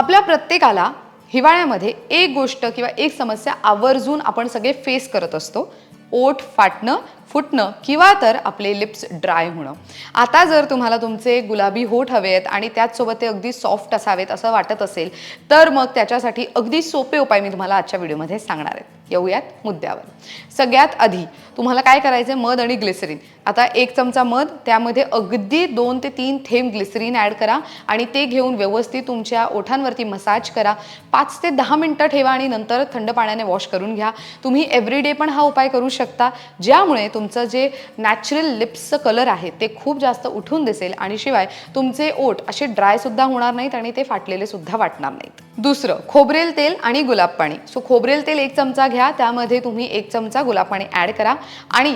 आपल्या प्रत्येकाला हिवाळ्यामध्ये एक गोष्ट किंवा एक समस्या आवर्जून आपण सगळे फेस करत असतो. ओठ फाटणं फुटणं किंवा तर आपले लिप्स ड्राय होणं. आता जर तुम्हाला तुमचे गुलाबी होठ हवे आहेत आणि त्याचसोबत ते अगदी सॉफ्ट असावेत असं वाटत असेल तर मग त्याच्यासाठी अगदी सोपे उपाय मी तुम्हाला आजच्या व्हिडिओमध्ये सांगणार आहेत येऊयात मुद्द्यावर. सगळ्यात आधी तुम्हाला काय करायचं आहे मध आणि ग्लिसरीन. आता एक चमचा मध त्यामध्ये अगदी दोन ते तीन थेंब ग्लिसरीन ॲड करा आणि ते घेऊन व्यवस्थित तुमच्या ओठांवरती मसाज करा. पाच ते दहा मिनटं ठेवा आणि नंतर थंड पाण्याने वॉश करून घ्या. तुम्ही एव्हरीडे पण हा उपाय करू शकता ज्यामुळे तुमचं जे नॅचरल लिप्सचं कलर आहे ते खूप जास्त उठून दिसेल आणि शिवाय तुमचे ओठ असे ड्राय सुद्धा होणार नाहीत आणि ते फाटलेले सुद्धा वाटणार नाहीत. दुसरं खोबरेल तेल आणि गुलाब पाणी. सो खोबरेल तेल एक चमचा घ्या त्यामध्ये तुम्ही एक चमचा गुलाब पाणी ॲड करा आणि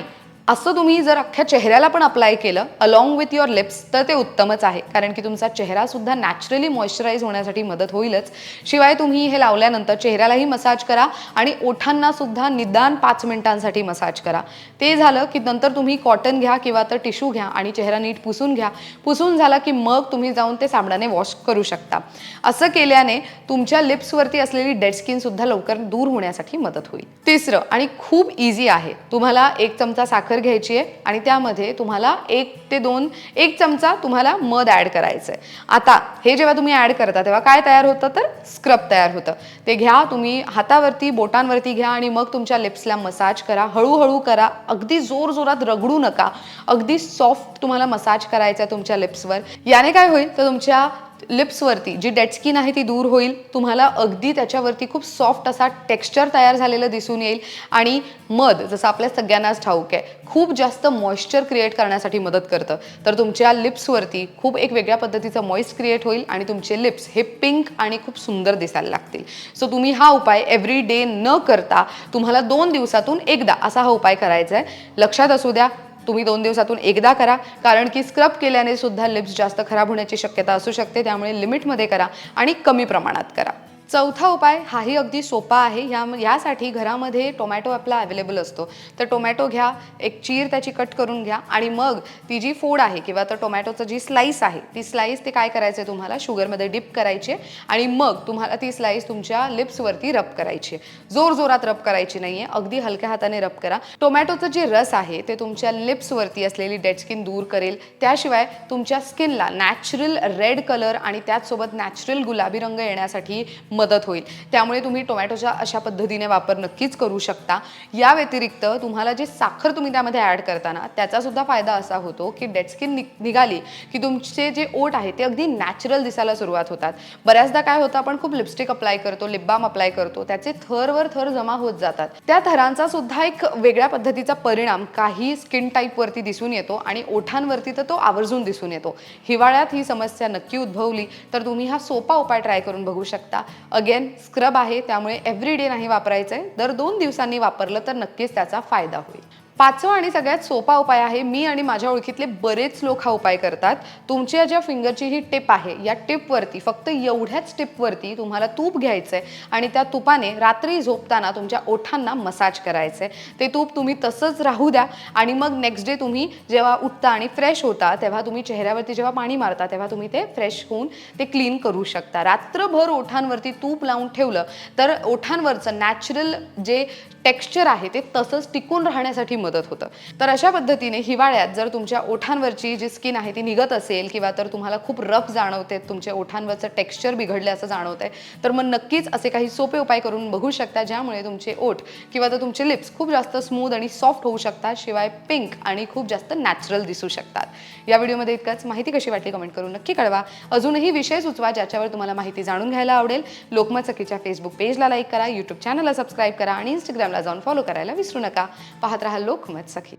असं तुम्ही जर अख्ख्या चेहऱ्याला पण अप्लाय केलं अलॉंग विथ युअर लिप्स तर ते उत्तमच आहे. कारण की तुमचा चेहरा सुद्धा नॅचरली मॉइश्चराईज होण्यासाठी मदत होईलच. शिवाय तुम्ही हे लावल्यानंतर चेहऱ्यालाही मसाज करा आणि ओठांना सुद्धा निदान पाच मिनिटांसाठी मसाज करा. ते झालं की नंतर तुम्ही कॉटन घ्या किंवा तर टिश्यू घ्या आणि चेहरा नीट पुसून घ्या. पुसून झाला की मग तुम्ही जाऊन ते साबणाने वॉश करू शकता. असं केल्याने तुमच्या लिप्सवरती असलेली डेड स्किन सुद्धा लवकर दूर होण्यासाठी मदत होईल. तिसरं आणि खूप इझी आहे. तुम्हाला एक चमचा साखर घ्यायची आहे आणि त्यामध्ये तुम्हाला एक ते दोन एक चमचा तुम्हाला मध ॲड करायचं आहे. आता हे जेव्हा तुम्ही ॲड करता तेव्हा काय तयार होतं तर स्क्रब तयार होतं. ते घ्या तुम्ही हातावरती बोटांवरती घ्या आणि मग तुमच्या लिप्सला मसाज करा. हळूहळू करा. अगदी जोर जोरात रगडू नका. अगदी सॉफ्ट तुम्हाला मसाज करायचा आहे तुमच्या लिप्सवर. याने काय होईल? तर तुमच्या लिप्सवरती जी डेड स्किन आहे ती दूर होईल. तुम्हाला अगदी त्याच्यावरती खूप सॉफ्ट असा टेक्स्चर तयार झालेलं दिसून येईल. आणि मध जसं आपल्या सगळ्यांनाच ठाऊक आहे खूप जास्त मॉइश्चर क्रिएट करण्यासाठी मदत करतं. तर तुमच्या लिप्सवरती खूप एक वेगळ्या पद्धतीचं मॉइस्ट क्रिएट होईल आणि तुमचे लिप्स हे पिंक आणि खूप सुंदर दिसायला लागतील. सो तुम्ही हा उपाय एव्हरी डे न करता तुम्हाला दोन दिवसातून एकदा असा हा उपाय करायचा आहे. लक्षात असू द्या तुम्ही दोन दिवसातून एकदा करा कारण की स्क्रब केल्याने सुद्धा लिप्स जास्त खराब होण्याची शक्यता असू शकते त्यामुळे लिमिटमध्ये करा आणि कमी प्रमाणात करा. चौथा उपाय हाही अगदी सोपा आहे. ह्या यासाठी घरामध्ये टोमॅटो आपला अवेलेबल असतो. तर टोमॅटो घ्या एक चीर त्याची कट करून घ्या आणि मग ती जी फोड आहे किंवा तर टोमॅटोचं जी स्लाईस आहे ती स्लाईस ते काय करायचं आहे तुम्हाला? शुगरमध्ये डिप करायची आहे आणि मग तुम्हाला ती स्लाईस तुमच्या लिप्सवरती रब करायची. आहे जोर जोरात रब करायची नाही आहे अगदी हलक्या हाताने रब करा. टोमॅटोचं जे रस आहे ते तुमच्या लिप्सवरती असलेली डेड स्किन दूर करेल. त्याशिवाय तुमच्या स्किनला नॅचरल रेड कलर आणि त्याचसोबत नॅचरल गुलाबी रंग येण्यासाठी मदत होईल. त्यामुळे तुम्ही टोमॅटोच्या अशा पद्धतीने वापर नक्कीच करू शकता. या व्यतिरिक्त तुम्हाला जी साखर तुम्ही त्यामध्ये ॲड करताना त्याचासुद्धा फायदा असा होतो की डेड स्किन निघाली की तुमचे जे ओठ आहे ते अगदी नॅचरल दिसायला सुरुवात होतात. बऱ्याचदा काय होतं आपण खूप लिपस्टिक अप्लाय करतो लिपबाम अप्लाय करतो त्याचे थरवर थर जमा होत जातात. त्या थरांचा सुद्धा एक वेगळ्या पद्धतीचा परिणाम काही स्किन टाईपवरती दिसून येतो आणि ओठांवरती तर तो आवर्जून दिसून येतो. हिवाळ्यात ही समस्या नक्की उद्भवली तर तुम्ही हा सोपा उपाय ट्राय करून बघू शकता. अगेन स्क्रब आहे त्यामुळे एव्हरी डे नाही वापरायचं आहे दर दोन दिवसांनी वापरलं तर नक्कीच त्याचा फायदा होईल. पाचवा आणि सगळ्यात सोपा उपाय आहे मी आणि माझ्या ओळखीतले बरेच लोक हा उपाय करतात. तुमच्या ज्या फिंगरची ही टिप आहे या टिपवरती फक्त एवढ्याच टिपवरती तुम्हाला तूप घ्यायचं आहे आणि त्या तुपाने रात्री झोपताना तुमच्या ओठांना मसाज करायचं आहे ते तूप तुम्ही तसंच राहू द्या आणि मग नेक्स्ट डे तुम्ही जेव्हा उठता आणि फ्रेश होता तेव्हा तुम्ही चेहऱ्यावरती जेव्हा पाणी मारता तेव्हा तुम्ही ते फ्रेश होऊन ते क्लीन करू शकता. रात्रभर ओठांवरती तूप लावून ठेवलं तर ओठांवरचं नॅचरल जे टेक्स्चर आहे ते तसंच टिकून राहण्यासाठी मदत होतं. तर अशा पद्धतीने हिवाळ्यात जर तुमच्या ओठांवरची जी स्किन आहे ती निघत असेल किंवा तर तुम्हाला खूप रफ जाणवते तुमच्या ओठांवरचं टेक्स्चर बिघडलं असं जाणवतंय तर मग नक्कीच असे काही सोपे उपाय करून बघू शकता ज्यामुळे तुमचे ओठ किंवा तर तुमचे लिप्स खूप जास्त स्मूथ आणि सॉफ्ट होऊ शकतात शिवाय पिंक आणि खूप जास्त नॅचरल दिसू शकतात. या व्हिडिओमध्ये इतकंच. माहिती कशी वाटली कमेंट करून नक्की कळवा. अजूनही विषय सुचवा ज्याच्यावर तुम्हाला माहिती जाणून घ्यायला आवडेल लोकमत सखीच्या फेसबुक पेजला लाईक करा यूट्यूब चॅनलला सबस्क्राईब करा आणि इंस्टाग्रामला जाऊन फॉलो करायला विसरू नका. पाहत राहा लोकमत सखी